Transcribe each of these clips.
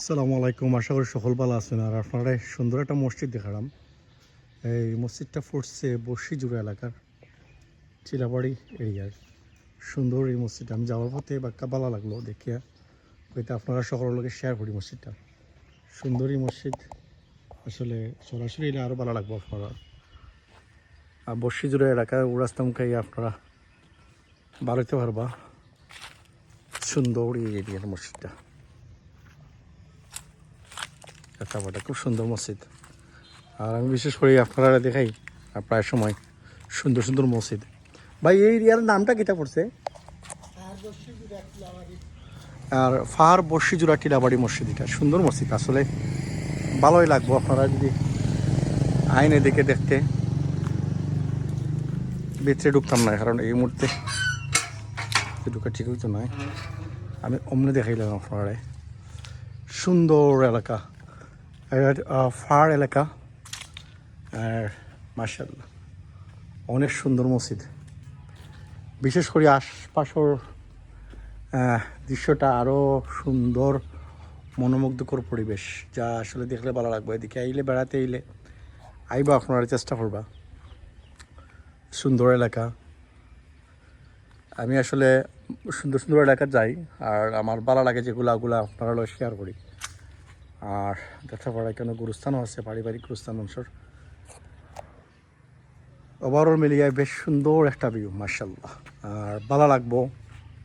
আসসালামু আলাইকুম। আশা করি সকল ভালো আছেন। আর আপনারা সুন্দর একটা মসজিদ দেখালাম। এই মসজিদটা ফুটছে বর্ষিজুড়া এলাকার চিলাবাড়ি এরিয়ার সুন্দর এই মসজিদটা। আমি যাওয়ার পথে বাক্কা ভালো লাগল দেখিয়া। হয়তো আপনারা সকলের লোকে শেয়ার করি মসজিদটা। সুন্দর মসজিদ। আসলে সরাসরি এলে আরও ভালো লাগবে আপনারা। আর বর্ষিজুড়া এলাকার উড়াস্তাম খাই আপনারা বাড়াইতে পারবা। সুন্দর এই এরিয়ার মসজিদটা। কাটাবাটা খুব সুন্দর মসজিদ। আর আমি বিশেষ করে আপনারা দেখাই প্রায় সময় সুন্দর সুন্দর মসজিদ। ভাই, এই এরিয়ার নামটা কিতা পড়ছে? আর ফাহার বর্ষিজুরা টিলাবাড়ি মসজিদ এটা। সুন্দর মসজিদ, আসলে ভালোই লাগবো আপনারা যদি আইনে দেখে দেখতে। ভিতরে ঢুকতাম না, কারণ এই মুহূর্তে ঢুকা ঠিক হইতো নয় আমি অমনে দেখাইলাম আপনারা সুন্দর এলাকা। ফার এলাকা। আর মার্শাল্লাহ অনেক সুন্দর মসজিদ। বিশেষ করে আশপাশর দৃশ্যটা আরও সুন্দর, মনোমুগ্ধকর পরিবেশ, যা আসলে দেখলে ভালো লাগবে। এদিকে আইলে, বেড়াতে আইলে, আইবা আপনারা চেষ্টা করবা। সুন্দর এলাকা। আমি আসলে সুন্দর সুন্দর এলাকা যাই, আর আমার ভালো লাগে যেগুলো, ওগুলো আপনারা শেয়ার করি। আর যাত্রাপাড়ায় কেন গুরুস্থানও আছে, পারিবারিক গুরুস্থান অংশর। ওভারঅল মিলিয়ে বেশ সুন্দর একটা ভিউ মার্শাল্লাহ আর ভালো লাগবো,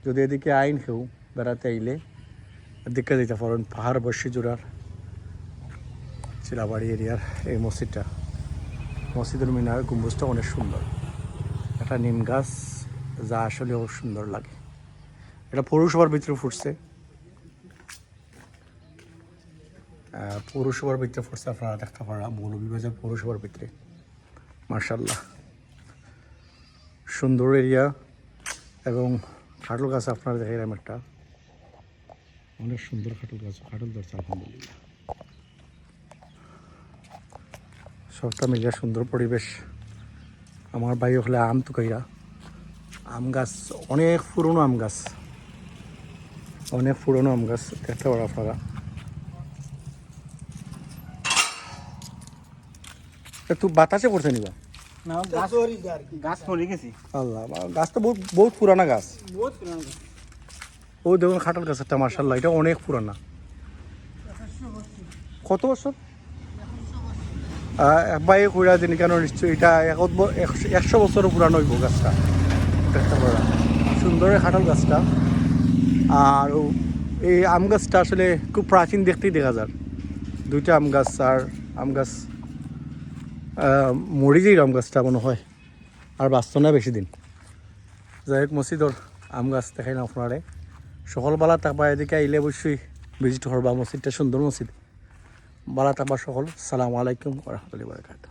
যদি এদিকে আইন কেউ বেড়াতে আইলে এদিকে যেতে পারেন, পাহাড় বর্ষি জোড়ার চিলাবাড়ি এরিয়ার এই মসজিদটা। মসজিদের মিনার গম্বুজটা অনেক সুন্দর। একটা নিম গাছ, যা আসলেও সুন্দর লাগে। এটা পৌরসভার ভিতরে ফুটছে। পৌরসভার ভিতরে ফুটছে আপনারা দেখতে পারা মৌলভীবাজার পৌরসভার ভিতরে। মার্শাল্লাহ সুন্দর এরিয়া এবং খাটল গাছ আপনারা দেখাইলাম একটা। অনেক সুন্দর খাটল গাছ, খাটল ধরছে, আলহামদুলিল্লাহ। সবটা মিলিয়ে সুন্দর পরিবেশ। আমার ভাই হলে আম তুকাইরা আম গাছ, অনেক পুরনো আম গাছ। অনেক পুরনো আম গাছ, দেখতে পারো আপনারা। একটু বাতাসে পড়ছে নিবা না গাছ গাছ মরে গেছি। আল্লাহ গাছ তো বহুত বহুত পুরানা গাছ। বহুত পুরানো গাছ। ও দেখুন খাটাল মার্শাল্লাহ এটা অনেক পুরানা। কত বছর? একবার কইরা দিন কেন নিশ্চয়ই এটা একত একশো- একশো বছর পুরানো হইব গাছটা। দেখতে সুন্দর খাটাল গাছটা। আর এই আম গাছটা আসলে খুব প্রাচীন দেখতেই দেখা যায়। দুইটা আম গাছ আর আম গাছ। মরি আম গাছটা মনে হয়। আর বাঁচত না বেশি দিন। যাই হোক মসজিদর আম গাছ দেখাই না আপনারে সকালবেলা তারপর এদিকে আইলে অবশ্যই ভিজিট করবা মসজিদটা সুন্দর মসজিদ বালা তারপর সকল সালাম আলাইকুম রহমতুল্লাহ বারকাত